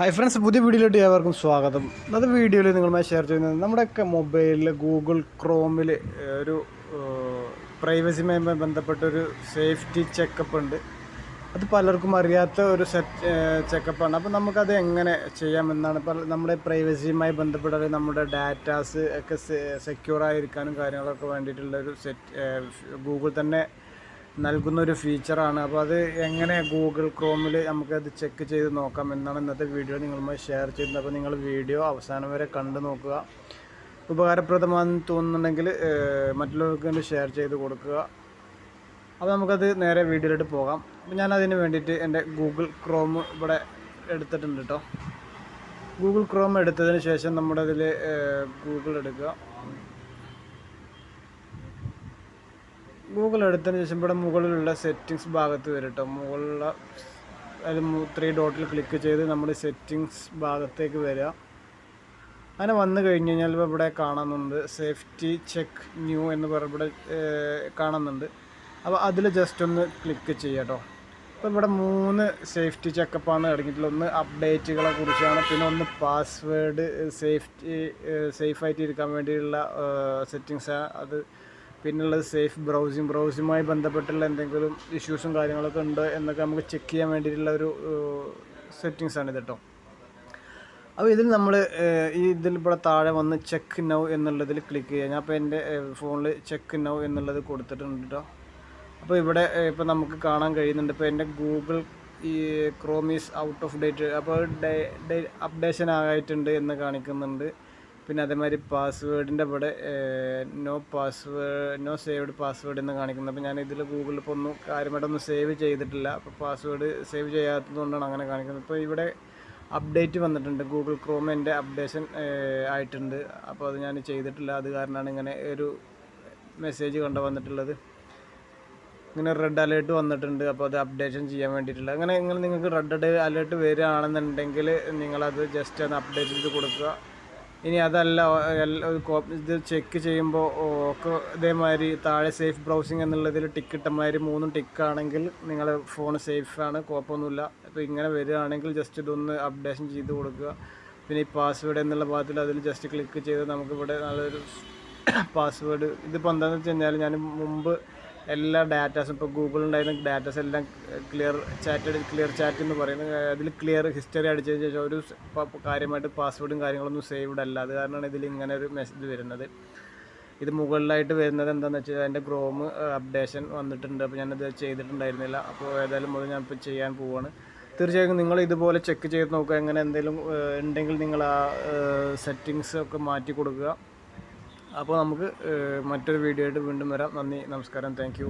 Hi friends പുതിയ വീഡിയോയിലോട്ട് ഏവർക്കും സ്വാഗതം. അത് വീഡിയോയിൽ നിങ്ങളുമായി ഷെയർ ചെയ്യുന്നത് നമ്മുടെയൊക്കെ മൊബൈലിൽ ഗൂഗിൾ ക്രോമിൽ ഒരു പ്രൈവസിയുമായി ബന്ധപ്പെട്ടൊരു സേഫ്റ്റി ചെക്കപ്പ് ഉണ്ട്. അത് പലർക്കും അറിയാത്ത ഒരു സെറ്റ് ചെക്കപ്പാണ് അപ്പോൾ നമുക്കത് എങ്ങനെ ചെയ്യാമെന്നാണ് പല നമ്മുടെ പ്രൈവസിയുമായി ബന്ധപ്പെട്ട നമ്മുടെ ഡാറ്റാസ് ഒക്കെ സെക്യൂർ ആയിരിക്കാനും കാര്യങ്ങളൊക്കെ വേണ്ടിയിട്ടുള്ള ഒരു സെറ്റ് ഗൂഗിൾ തന്നെ നൽകുന്ന ഒരു ഫീച്ചറാണ് അപ്പോൾ അത് എങ്ങനെ ഗൂഗിൾ ക്രോമിൽ നമുക്കത് ചെക്ക് ചെയ്ത് നോക്കാം എന്നാണ് ഇന്നത്തെ വീഡിയോ നിങ്ങളുമായി ഷെയർ ചെയ്യുന്നത്. അപ്പോൾ നിങ്ങൾ വീഡിയോ അവസാനം വരെ കണ്ടു നോക്കുക. ഉപകാരപ്രദമാണെന്ന് തോന്നുന്നുണ്ടെങ്കിൽ മറ്റുള്ളവർക്ക് വേണ്ടി ഷെയർ ചെയ്ത് കൊടുക്കുക. അപ്പോൾ നമുക്കത് നേരെ വീഡിയോയിലോട്ട് പോകാം. അപ്പോൾ ഞാൻ അതിന് വേണ്ടിയിട്ട് എന്റെ ഗൂഗിൾ ക്രോം ഇവിടെ എടുത്തിട്ടുണ്ട് കേട്ടോ ഗൂഗിൾ ക്രോം എടുത്തതിന് ശേഷം നമ്മുടെ ഇതിൽ ഗൂഗിൾ എടുക്കുക. ഗൂഗിൾ എടുത്തതിന് ശേഷം ഇവിടെ മുകളിലുള്ള സെറ്റിങ്സ് ഭാഗത്ത് വരും കേട്ടോ മുകളിലുള്ള അതിൽ ത്രീ ഡോട്ടിൽ ക്ലിക്ക് ചെയ്ത് നമ്മൾ സെറ്റിങ്സ് ഭാഗത്തേക്ക് വരിക. അങ്ങനെ വന്നു കഴിഞ്ഞ് കഴിഞ്ഞാൽ ഇവിടെ കാണുന്നുണ്ട് സേഫ്റ്റി ചെക്ക് ന്യൂ എന്ന് പറഞ്ഞ ഇവിടെ കാണുന്നുണ്ട്. അപ്പോൾ അതിൽ ജസ്റ്റ് ഒന്ന് ക്ലിക്ക് ചെയ്യുക കേട്ടോ അപ്പോൾ ഇവിടെ മൂന്ന് സേഫ്റ്റി ചെക്കപ്പാണ് അടങ്ങിയിട്ടുള്ളത്. ഒന്ന് അപ്ഡേറ്റുകളെ കുറിച്ചാണ് പിന്നെ ഒന്ന് പാസ്വേഡ് സേഫ്റ്റി സേഫായിട്ട് ഇരിക്കാൻ വേണ്ടിയുള്ള സെറ്റിങ്സ് അത് പിന്നുള്ളത് സേഫ് ബ്രൗസിങ് ബ്രൗസിങ്ങുമായി ബന്ധപ്പെട്ടുള്ള എന്തെങ്കിലും ഇഷ്യൂസും കാര്യങ്ങളൊക്കെ ഉണ്ട് എന്നൊക്കെ നമുക്ക് ചെക്ക് ചെയ്യാൻ വേണ്ടിയിട്ടുള്ള ഒരു സെറ്റിങ്സ് ആണ് ഇത് കേട്ടോ അപ്പോൾ ഇതിൽ നമ്മൾ ഈ ഇതിൽ ഇവിടെ താഴെ വന്ന് ചെക്ക് നൗ എന്നുള്ളതിൽ ക്ലിക്ക് ചെയ്യുക. ഞാൻ അപ്പോൾ എന്റെ ഫോണിൽ ചെക്ക് നൗ എന്നുള്ളത് കൊടുത്തിട്ടുണ്ട് കേട്ടോ അപ്പോൾ ഇവിടെ ഇപ്പോൾ നമുക്ക് കാണാൻ കഴിയുന്നുണ്ട്. ഇപ്പോൾ എന്റെ ഗൂഗിൾ ഈ Chrome is out of date അപ്പോൾ അപ്ഡേഷൻ ആയിട്ടുണ്ട് എന്ന് കാണിക്കുന്നുണ്ട്. പിന്നെ അതേമാതിരി പാസ്വേഡിന്റെ ഇവിടെ no password no saved password എന്ന് കാണിക്കുന്നത്. അപ്പോൾ ഞാൻ ഇതിൽ ഗൂഗിളിൽ ഇപ്പോൾ ഒന്നും കാര്യമായിട്ടൊന്നും സേവ് ചെയ്തിട്ടില്ല. അപ്പോൾ പാസ്വേഡ് സേവ് ചെയ്യാത്തതുകൊണ്ടാണ് അങ്ങനെ കാണിക്കുന്നത്. ഇപ്പോൾ ഇവിടെ അപ്ഡേറ്റ് വന്നിട്ടുണ്ട്. ഗൂഗിൾ ക്രോം എന്റെ അപ്ഡേഷൻ ആയിട്ടുണ്ട്. അപ്പോൾ അത് ഞാൻ ചെയ്തിട്ടില്ല. അത് കാരണമാണ് ഇങ്ങനെ ഒരു മെസ്സേജ് കണ്ടു വന്നിട്ടുള്ളത്. ഇങ്ങനെ റെഡ് അലേർട്ട് വന്നിട്ടുണ്ട്. അപ്പോൾ അത് അപ്ഡേഷൻ ചെയ്യാൻ വേണ്ടിയിട്ടുള്ള. അങ്ങനെ നിങ്ങൾ നിങ്ങൾക്ക് റെഡ് അലേർട്ട് വരികയാണെന്നുണ്ടെങ്കിൽ നിങ്ങളത് ജസ്റ്റ് ഒന്ന് അപ്ഡേറ്റ് ചെയ്ത് കൊടുക്കുക. ഇനി അതല്ല ഇത് ചെക്ക് ചെയ്യുമ്പോൾ ഒക്കെ ഇതേമാതിരി താഴെ സേഫ് ബ്രൗസിങ് എന്നുള്ളതിൽ ടിക്ക് ഇട്ടമാതിരി മൂന്നും ടിക്കാണെങ്കിൽ നിങ്ങളെ ഫോൺ സേഫാണ് കുഴപ്പമൊന്നുമില്ല. അപ്പോൾ ഇങ്ങനെ വരികയാണെങ്കിൽ ജസ്റ്റ് ഇതൊന്ന് അപ്ഡേഷൻ ചെയ്ത് കൊടുക്കുക. പിന്നെ ഈ പാസ്വേഡ് എന്നുള്ള ഭാഗത്തിൽ അതിൽ ജസ്റ്റ് ക്ലിക്ക് ചെയ്ത് നമുക്കിവിടെ നല്ലൊരു പാസ്വേഡ് ഇതിപ്പോൾ എന്താണെന്ന് വെച്ച് കഴിഞ്ഞാൽ ഞാൻ മുമ്പ് എല്ലാ ഡാറ്റാസും ഇപ്പോൾ ഗൂഗിളുണ്ടായിരുന്ന ഡാറ്റാസ് എല്ലാം ക്ലിയർ ചാറ്റ് ക്ലിയർ ചാറ്റ് എന്ന് പറയുന്നത് അതിൽ ക്ലിയർ ഹിസ്റ്ററി അടിച്ചതിന് ശേഷം ഒരു കാര്യമായിട്ട് പാസ്വേഡും കാര്യങ്ങളൊന്നും സേവ്ഡ് അല്ല. അത് കാരണമാണ് ഇതിൽ ഇങ്ങനെ ഒരു മെസ്സേജ് വരുന്നത്. ഇത് മുകളിലായിട്ട് വരുന്നത് എന്താണെന്ന് വെച്ചാൽ അതിന്റെ ക്രോം അപ്ഡേഷൻ വന്നിട്ടുണ്ട്. അപ്പോൾ ഞാനത് ചെയ്തിട്ടുണ്ടായിരുന്നില്ല. അപ്പോൾ ഏതായാലും അത് ഇപ്പോൾ ചെയ്യാൻ പോവാണ്. തീർച്ചയായും നിങ്ങൾ ഇതുപോലെ ചെക്ക് ചെയ്ത് നോക്കുക. എങ്ങനെ എന്തെങ്കിലും ഉണ്ടെങ്കിൽ നിങ്ങൾ ആ സെറ്റിങ്സ് ഒക്കെ മാറ്റി കൊടുക്കുക. അപ്പോൾ നമുക്ക് മറ്റൊരു വീഡിയോ ആയിട്ട് വീണ്ടും വരാം. നന്ദി നമസ്കാരം. താങ്ക്